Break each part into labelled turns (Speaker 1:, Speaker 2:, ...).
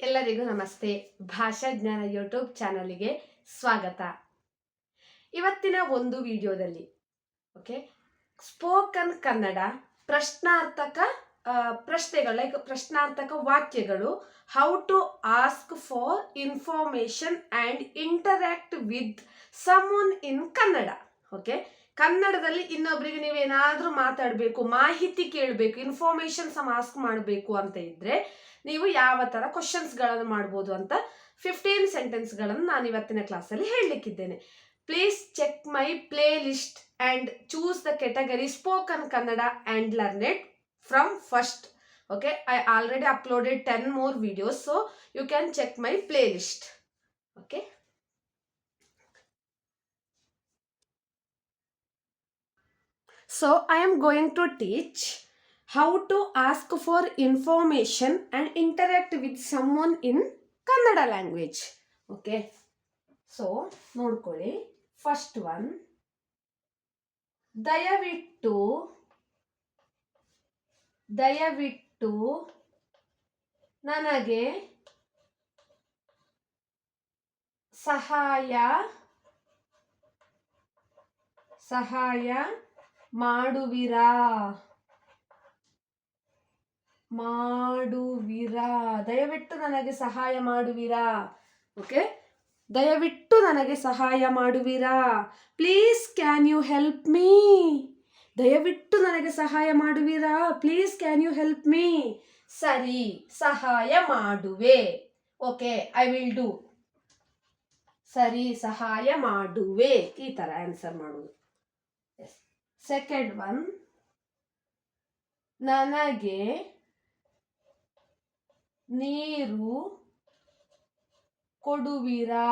Speaker 1: ಎಲ್ಲರಿಗೂ ನಮಸ್ತೆ. ಭಾಷಾ ಜ್ಞಾನ ಯೂಟ್ಯೂಬ್ ಚಾನಲ್ಗೆ ಸ್ವಾಗತ. ಇವತ್ತಿನ ಒಂದು ವಿಡಿಯೋದಲ್ಲಿ, ಓಕೆ, ಸ್ಪೋಕನ್ ಕನ್ನಡ ಪ್ರಶ್ನಾರ್ಥಕ ಪ್ರಶ್ನೆಗಳು, ಲೈಕ್ ಪ್ರಶ್ನಾರ್ಥಕ ವಾಕ್ಯಗಳು, how to ask for information and interact with someone in Kannada, okay. ಕನ್ನಡದಲ್ಲಿ ಇನ್ನೊಬ್ಬರಿಗೆ ನೀವೇನಾದರೂ ಮಾತಾಡಬೇಕು, ಮಾಹಿತಿ ಕೇಳಬೇಕು ಇನ್ಫಾರ್ಮೇಶನ್ ಸಮ ಆಸ್ಕ್ ಮಾಡಬೇಕು ಅಂತ ಇದ್ರೆ ನೀವು ಯಾವ ಥರ ಕ್ವಶನ್ಸ್ಗಳನ್ನು ಮಾಡ್ಬೋದು ಅಂತ ಫಿಫ್ಟೀನ್ ಸೆಂಟೆನ್ಸ್ಗಳನ್ನು ನಾನು ಇವತ್ತಿನ ಕ್ಲಾಸಲ್ಲಿ ಹೇಳಲಿಕ್ಕಿದ್ದೇನೆ. Please check my playlist and choose the category spoken Kannada and learn it from first okay I already uploaded ten more videos so you can check my playlist okay so I am going to teach how to ask for information and interact with someone in Kannada language okay so ನೋಡ್ಕೊಳ್ಳಿ. First one ದಯವಿಟ್ಟು ದಯವಿಟ್ಟು ನನಗೆ ಸಹಾಯ ಸಹಾಯ ಮಾಡುವಿರಾ? ಮಾಡುವಿರಾ? ದಯವಿಟ್ಟು ನನಗೆ ಸಹಾಯ ಮಾಡುವಿರಾ? ಓಕೆ? ದಯವಿಟ್ಟು ನನಗೆ ಸಹಾಯ ಮಾಡುವಿರಾ? Please, can you help me? ದಯವಿಟ್ಟು ನನಗೆ ಸಹಾಯ ಮಾಡುವಿರಾ? Please, can you help me? ಸರಿ, ಸಹಾಯ ಮಾಡುವೆ. Okay, I will do. ಸರಿ, ಸಹಾಯ ಮಾಡುವೆ. ಈ ಥರ ಆನ್ಸರ್ ಮಾಡುವುದು ಸೆಕೆಂಡ್ ಒನ್ ನನಗೆ ನೀರು ಕೊಡುವಿರಾ?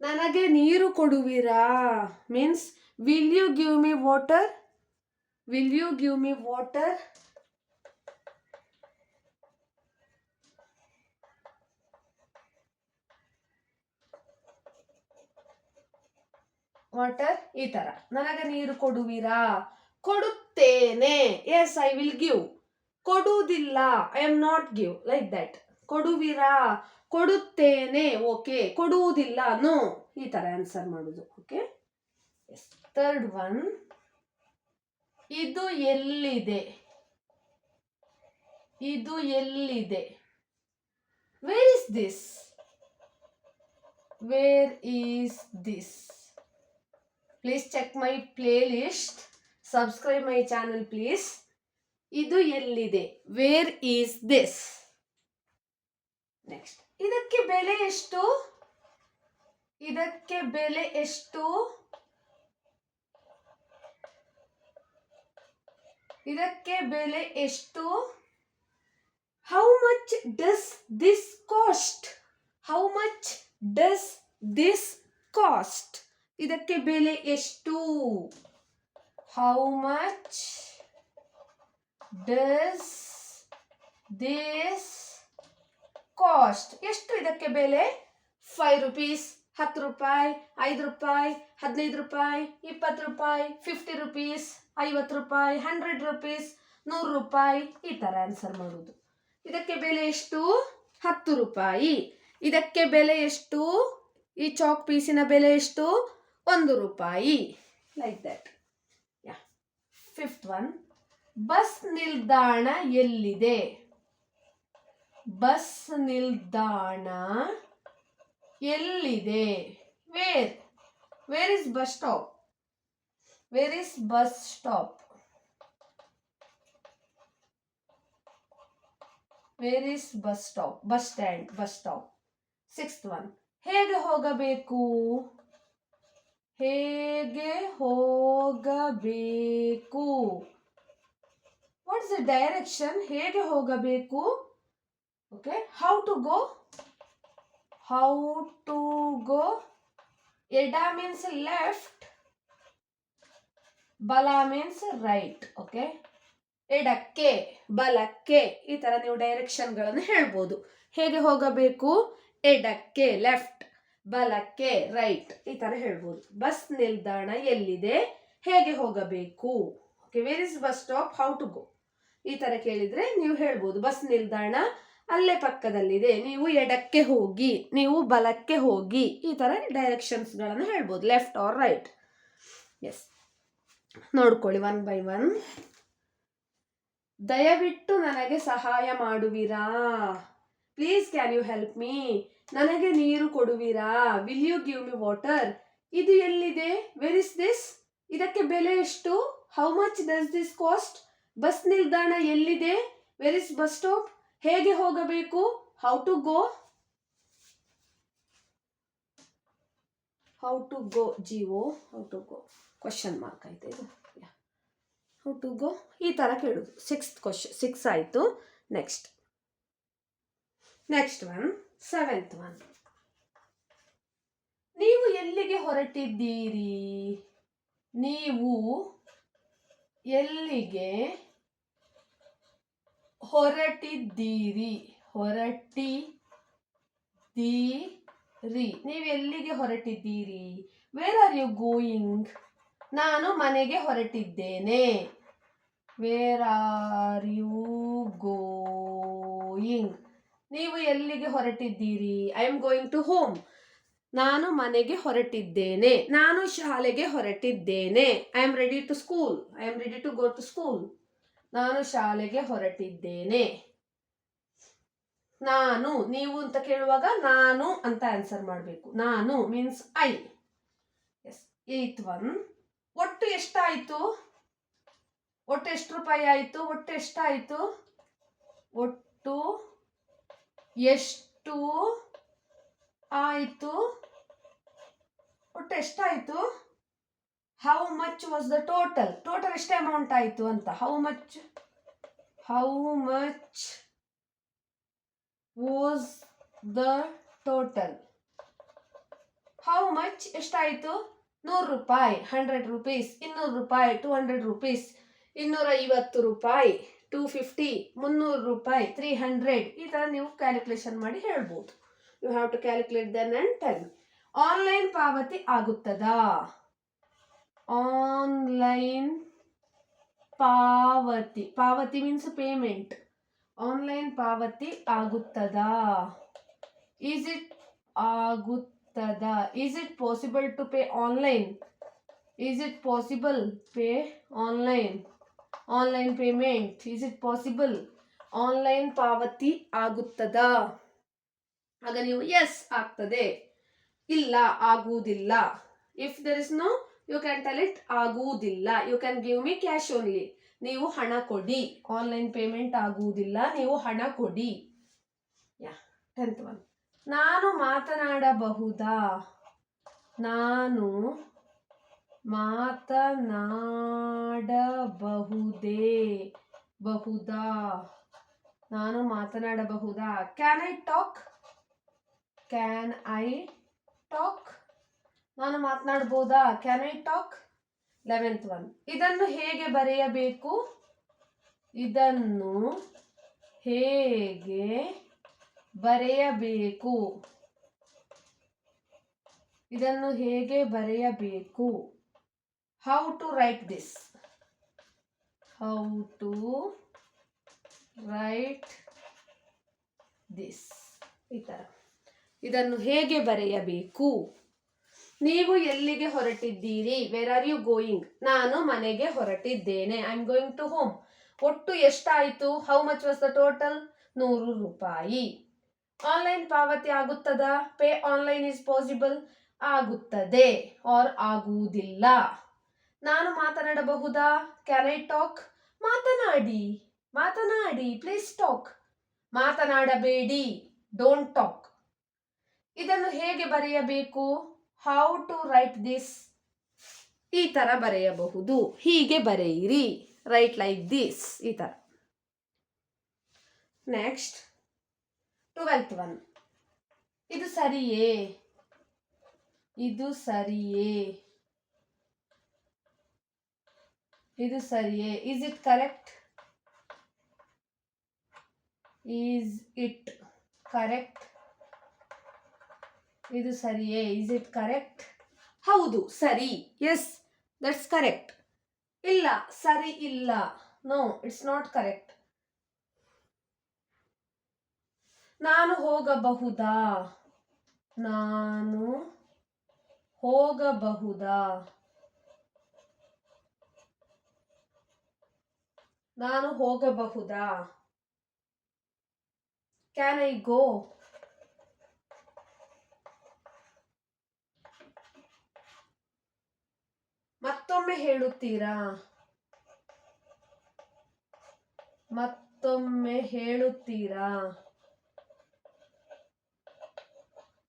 Speaker 1: ನನಗೆ ನೀರು ಕೊಡುವಿರಾ? Means will you give me water will you give me water water ಈ ತರ. ನನಗೆ ನೀರು ಕೊಡುವಿರಾ? ಕೊಡುತ್ತೇನೆ. ಎಸ್ ಐ ವಿಲ್ ಗಿವ್ ಕೊಡುವುದಿಲ್ಲ. I am not give like that ಕೊಡುವಿರಾ? ಕೊಡುತ್ತೇನೆ. ಓಕೆ ಕೊಡುವುದಿಲ್ಲ. ನೋ ಈ ತರ ಆನ್ಸರ್ ಮಾಡುದು. ಓಕೆ ಎಸ್ ಥರ್ಡ್ ಒನ್ ಇದು ಎಲ್ಲಿದೆ? ಇದು ಎಲ್ಲಿದೆ? Where is this where is this please check my playlist subscribe my channel please ಇದು ಎಲ್ಲಿದೆ? ವೇರ್ ಈಸ್ ದಿಸ್ ನೆಕ್ಸ್ಟ್ ಇದಕ್ಕೆ ಬೆಲೆ ಎಷ್ಟು? ಇದಕ್ಕೆ ಬೆಲೆ ಎಷ್ಟು? ಇದಕ್ಕೆ ಬೆಲೆ ಎಷ್ಟು? How much does this cost how much does this cost ಇದಕ್ಕೆ ಬೆಲೆ ಎಷ್ಟು? How much does this cost ಎಷ್ಟು ಇದಕ್ಕೆ ಬೆಲೆ? ಫೈವ್ ರುಪೀಸ್ ಹತ್ತು ರೂಪಾಯಿ, ಐದು ರೂಪಾಯಿ, ಹದಿನೈದು ರೂಪಾಯಿ, ಇಪ್ಪತ್ತು ರೂಪಾಯಿ ಫಿಫ್ಟಿ ರುಪೀಸ್ ಐವತ್ತು ರೂಪಾಯಿ ಹಂಡ್ರೆಡ್ ರುಪೀಸ್ ನೂರು ರೂಪಾಯಿ, ಈ ಥರ ಆನ್ಸರ್ ಮಾಡೋದು. ಇದಕ್ಕೆ ಬೆಲೆ ಎಷ್ಟು? ಹತ್ತು ರೂಪಾಯಿ. ಇದಕ್ಕೆ ಬೆಲೆ ಎಷ್ಟು? ಈ ಚಾಕ್ ಪೀಸಿನ ಬೆಲೆ ಎಷ್ಟು? ಒಂದು ರೂಪಾಯಿ. Like that yeah fifth one bus ನಿಲ್ದಾಣ ಎಲ್ಲಿದೆ? ಬಸ್ ನಿಲ್ದಾಣ ಎಲ್ಲಿದೆ? Where where is bus stop where is bus stop where is bus stop bus stand bus stop sixth one ಹೇಗೆ ಹೋಗಬೇಕು? ಹೇಗೆ ಹೋಗಬೇಕು? ವಾಟ್ ಇಸ್ ದ ಡೈರೆಕ್ಷನ್ ಹೇಗೆ ಹೋಗಬೇಕು? Okay how to go how to go ಎಡ means left ಬಲ means right okay ಎಡಕ್ಕೆ, ಬಲಕ್ಕೆ, ಈ ತರ ನೀವು ಡೈರೆಕ್ಷನ್ಗಳನ್ನು ಹೇಳ್ಬೋದು. ಹೇಗೆ ಹೋಗಬೇಕು? ಎಡಕ್ಕೆ ಲೆಫ್ಟ್ ಬಲಕ್ಕೆ ರೈಟ್ ಈ ತರ ಹೇಳ್ಬೋದು. ಬಸ್ ನಿಲ್ದಾಣ ಎಲ್ಲಿದೆ? ಹೇಗೆ ಹೋಗಬೇಕು? Okay where is bus stop how to go ಈ ತರ ಕೇಳಿದ್ರೆ ನೀವು ಹೇಳ್ಬೋದು, ಬಸ್ ನಿಲ್ದಾಣ ಅಲ್ಲೇ ಪಕ್ಕದಲ್ಲಿದೆ. ನೀವು ಎಡಕ್ಕೆ ಹೋಗಿ, ನೀವು ಬಲಕ್ಕೆ ಹೋಗಿ, ಈ ಥರ ಡೈರೆಕ್ಷನ್ಸ್ಗಳನ್ನು ಹೇಳ್ಬೋದು ಲೆಫ್ಟ್ ಆರ್ ರೈಟ್ ಎಸ್ ನೋಡ್ಕೊಳ್ಳಿ ಒನ್ ಬೈ ಒನ್ ದಯವಿಟ್ಟು ನನಗೆ ಸಹಾಯ ಮಾಡುವಿರಾ? Please can you help me ನನಗೆ ನೀರು ಕೊಡುವಿರಾ? Will you give me water ಇದು ಎಲ್ಲಿದೆ? ವೆರ್ ಇಸ್ ದಿಸ್ ಇದಕ್ಕೆ ಬೆಲೆ ಎಷ್ಟು? How much does this cost bus ನಿಲ್ದಾಣ ಎಲ್ಲಿದೆ? ವೆರ್ ಇಸ್ ಬಸ್ ಸ್ಟಾಪ್ ಹೇಗೆ ಹೋಗಬೇಕು? How to go how to go G O how to go question mark ಆಯಿತು ಇದು? ಹೌ ಟು ಗೋ ಈ ಥರ ಕೇಳೋದು. ಸಿಕ್ಸ್ ಕ್ವಶನ್ ಸಿಕ್ಸ್ ಆಯಿತು. Next next one seventh one ನೀವು ಎಲ್ಲಿಗೆ ಹೊರಟಿದ್ದೀರಿ? ನೀವು ಎಲ್ಲಿಗೆ ಹೊರಟಿದ್ದೀರಿ? ಹೊರಟಿದ್ದೀರಿ. ನೀವು ಎಲ್ಲಿಗೆ ಹೊರಟಿದ್ದೀರಿ? ವೇರ್ ಆರ್ ಯು ಗೋಯಿಂಗ್ ನಾನು ಮನೆಗೆ ಹೊರಟಿದ್ದೇನೆ. ವೇರ್ ಆರ್ ಯು ಗೋಯಿಂಗ್ ನೀವು ಎಲ್ಲಿಗೆ ಹೊರಟಿದ್ದೀರಿ? I am going to home ನಾನು ಮನೆಗೆ ಹೊರಟಿದ್ದೇನೆ. ನಾನು ಶಾಲೆಗೆ ಹೊರಟಿದ್ದೇನೆ. I am ready to school I am ready to go to school ನಾನು ಶಾಲೆಗೆ ಹೊರಟಿದ್ದೇನೆ. ನಾನು, ನೀವು ಅಂತ ಕೇಳುವಾಗ ನಾನು ಅಂತ ಆನ್ಸರ್ ಮಾಡಬೇಕು. ನಾನು means I yes eighth one ಒಟ್ಟು ಎಷ್ಟಾಯಿತು? ಒಟ್ಟು ಎಷ್ಟು ರೂಪಾಯಿ ಆಯಿತು? ಒಟ್ಟು ಎಷ್ಟಾಯಿತು? ಒಟ್ಟು ಎಷ್ಟು ಆಯಿತು? ಒಟ್ಟು ಎಷ್ಟಾಯಿತು? How much was the total total ಎಷ್ಟು ಅಮೌಂಟ್ ಆಯಿತು ಅಂತ. How much how much was the total how much ಎಷ್ಟಾಯಿತು? ನೂರು ರೂಪಾಯಿ. ಹಂಡ್ರೆಡ್ ರುಪೀಸ್ ಇನ್ನೂರು ರೂಪಾಯಿ. ಟೂ ಹಂಡ್ರೆಡ್ ರುಪೀಸ್ ಇನ್ನೂರ ಐವತ್ತು ರೂಪಾಯಿ. ಟೂ ಫಿಫ್ಟಿ ಮುನ್ನೂರು ರೂಪಾಯಿ ತ್ರೀ ಹಂಡ್ರೆಡ್ ಈ ಥರ ನೀವು ಕ್ಯಾಲ್ಕುಲೇಷನ್ ಮಾಡಿ ಹೇಳ್ಬೋದು. You have to calculate then and ten online ಪಾವತಿ ಆಗುತ್ತದಾ? ಆನ್ಲೈನ್ ಪಾವತಿ. ಪಾವತಿ ಮೀನ್ಸ್ ಪೇಮೆಂಟ್ ಆನ್ಲೈನ್ ಪಾವತಿ ಆಗುತ್ತದಾ? ಈಸ್ ಇಟ್ ಆಗುತ್ತದಾ? Is it possible to pay online is it possible pay online online payment is it possible online ಪಾವತಿ ಆಗುತ್ತದಾ? ಆಗ ನೀವು ಎಸ್ ಆಗ್ತದೆ. ಇಲ್ಲ ಆಗುವುದಿಲ್ಲ. If there is no you can tell it ಆಗುವುದಿಲ್ಲ. You can give me cash only ನೀವು ಹಣ ಕೊಡಿ. ಆನ್ಲೈನ್ ಪೇಮೆಂಟ್ ಆಗುವುದಿಲ್ಲ. ನೀವು ಹಣ ಕೊಡಿ. ಯಾ ಟೆಂತ್ ಒನ್ ನಾನು ಮಾತನಾಡಬಹುದಾ? ನಾನು ಮಾತನಾಡಬಹುದೇ? ಬಹುದಾ? ನಾನು ಮಾತನಾಡಬಹುದಾ? Can I talk can I talk ನಾನು ಮಾತನಾಡಬಹುದಾ? Can I talk eleventh one ಇದನ್ನು ಹೇಗೆ ಬರೆಯಬೇಕು? ಇದನ್ನು ಹೇಗೆ ಬರೆಯಬೇಕು? ಇದನ್ನು ಹೇಗೆ ಬರೆಯಬೇಕು? How to write this how to write this ಈ ಥರ ಇದನ್ನು ಹೇಗೆ ಬರೆಯಬೇಕು? ನೀವು ಎಲ್ಲಿಗೆ ಹೊರಟಿದ್ದೀರಿ? ವೆರ್ ಆರ್ ಯು ಗೋಯಿಂಗ್ ನಾನು ಮನೆಗೆ ಹೊರಟಿದ್ದೇನೆ. I am going to home ಒಟ್ಟು ಎಷ್ಟಾಯಿತು? How much was the total ನೂರು ರೂಪಾಯಿ. ಆನ್ಲೈನ್ ಪಾವತಿ ಆಗುತ್ತದಾ? ಪೇ ಆನ್ಲೈನ್ ಇಸ್ ಪಾಸಿಬಲ್ ಆಗುತ್ತದೆ ಆರ್ ಆಗುವುದಿಲ್ಲ. ನಾನು ಮಾತನಾಡಬಹುದಾ? ಐ ಟಾಕ್ ಮಾತನಾಡಿ. ಮಾತನಾಡಿ. ಪ್ಲೀಸ್ ಟಾಕ್ ಮಾತನಾಡಬೇಡಿ. ಡೋಂಟ್ ಟಾಕ್ ಇದನ್ನು ಹೇಗೆ ಬರೆಯಬೇಕು? ಹೌ ಟು ರೈಟ್ ದಿಸ್ ಈ ಥರ ಬರೆಯಬಹುದು. ಹೀಗೆ ಬರೆಯಿರಿ. ರೈಟ್ ಲೈಕ್ ದಿಸ್ ಈ ಥರ ನೆಕ್ಸ್ಟ್ ಟ್ವೆಲ್ತ್ ಒನ್ ಇದು ಸರಿಯೇ? ಇದು ಸರಿಯೇ? ಇದು ಸರಿಯೇ? Is it correct is it correct ಇದು ಸರಿಯೇ? ಈಸ್ ಇಟ್ ಕರೆಕ್ಟ್ ಹೌದು ಸರಿ. ಎಸ್ ದಟ್ಸ್ ಕರೆಕ್ಟ್ ಇಲ್ಲ ಸರಿ ಇಲ್ಲ. ನೋ ಇಟ್ಸ್ ನಾಟ್ ಕರೆಕ್ಟ್ ನಾನು ಹೋಗಬಹುದಾ? ನಾನು ಹೋಗಬಹುದಾ? ನಾನು ಹೋಗಬಹುದಾ? ಕ್ಯಾನ್ ಐ ಗೋ ಮತ್ತೊಮ್ಮೆ ಹೇಳುತ್ತೀರಾ? ಮತ್ತೊಮ್ಮೆ ಹೇಳುತ್ತೀರಾ?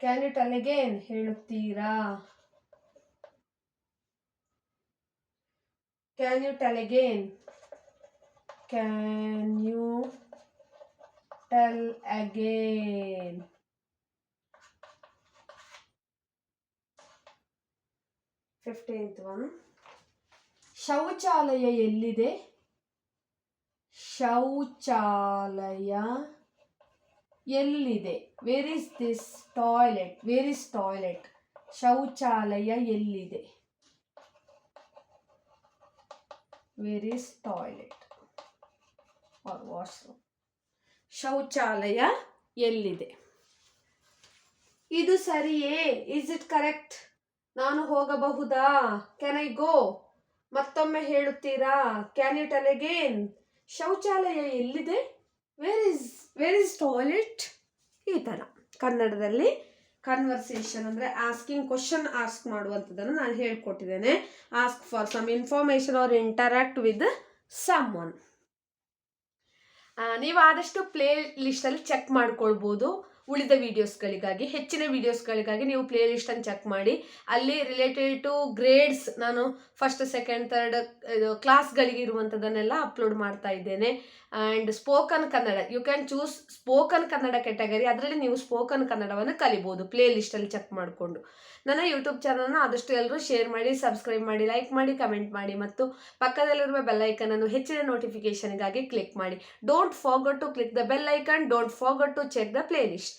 Speaker 1: ಕ್ಯಾನ್ ಇಟ್ ಅಲೆಗೇನ್ ಹೇಳುತ್ತೀರಾ? Can you again can you tell again fifteenth one ಶೌಚಾಲಯ ಎಲ್ಲಿದೆ? ಶೌಚಾಲಯ ಎಲ್ಲಿದೆ? Where is this toilet where is toilet ಶೌಚಾಲಯ ಎಲ್ಲಿದೆ? ವೇರ್ ಇಸ್ ಟಾಯ್ಲೆಟ್ ವಾಶ್ರೂಮ್ ಶೌಚಾಲಯ ಎಲ್ಲಿದೆ? ಇದು ಸರಿಯೇ? ಇಸ್ ಇಟ್ ಕರೆಕ್ಟ್ ನಾನು ಹೋಗಬಹುದಾ? ಕ್ಯಾನ್ ಐ ಗೋ ಮತ್ತೊಮ್ಮೆ ಹೇಳುತ್ತೀರಾ? ಕ್ಯಾನ್ ಇಟ್ ಟೆಲ್ ಅಗೇನ್ ಶೌಚಾಲಯ ಎಲ್ಲಿದೆ? Where is where is toilet ಈ ಥರ. ಕನ್ನಡದಲ್ಲಿ ಕನ್ವರ್ಸೇಷನ್ ಅಂದರೆ ಆಸ್ಕಿಂಗ್ ಕ್ವಶನ್ ಆಸ್ಕ್ ಮಾಡುವಂಥದ್ದನ್ನು ನಾನು ಹೇಳ್ಕೊಟ್ಟಿದ್ದೇನೆ. Ask for some information or interact with someone ನೀವು ಆದಷ್ಟು ಪ್ಲೇ ಲಿಸ್ಟಲ್ಲಿ ಚೆಕ್ ಮಾಡ್ಕೊಳ್ಬೋದು. ಉಳಿದ ವೀಡಿಯೋಸ್ಗಳಿಗಾಗಿ ಹೆಚ್ಚಿನ ವೀಡಿಯೋಸ್ಗಳಿಗಾಗಿ ನೀವು ಪ್ಲೇ ಲಿಸ್ಟನ್ನು ಚೆಕ್ ಮಾಡಿ. ಅಲ್ಲಿ ರಿಲೇಟೆಡ್ ಟು ಗ್ರೇಡ್ಸ್ ನಾನು ಫಸ್ಟ್ ಸೆಕೆಂಡ್ ಇದು ಕ್ಲಾಸ್ಗಳಿಗೆ ಇರುವಂಥದ್ದನ್ನೆಲ್ಲ ಅಪ್ಲೋಡ್ ಮಾಡ್ತಾ ಇದ್ದೇನೆ. And spoken Kannada you can choose spoken Kannada category ಅದರಲ್ಲಿ ನೀವು ಸ್ಪೋಕನ್ ಕನ್ನಡವನ್ನು ಕಲಿಬೋದು ಪ್ಲೇ ಲಿಸ್ಟಲ್ಲಿ ಚೆಕ್ ಮಾಡಿಕೊಂಡು. ನನ್ನ ಯೂಟ್ಯೂಬ್ ಚಾನಲ್ನ ಆದಷ್ಟು ಎಲ್ಲರೂ ಶೇರ್ ಮಾಡಿ ಸಬ್ಸ್ಕ್ರೈಬ್ ಮಾಡಿ ಲೈಕ್ ಮಾಡಿ ಕಮೆಂಟ್ ಮಾಡಿ ಮತ್ತು ಪಕ್ಕದಲ್ಲಿರುವ ಬೆಲ್ ಅನ್ನು ಹೆಚ್ಚಿನ ನೋಟಿಫಿಕೇಷನ್ಗಾಗಿ ಕ್ಲಿಕ್ ಮಾಡಿ. Don't forget to click the bell icon don't forget to check the playlist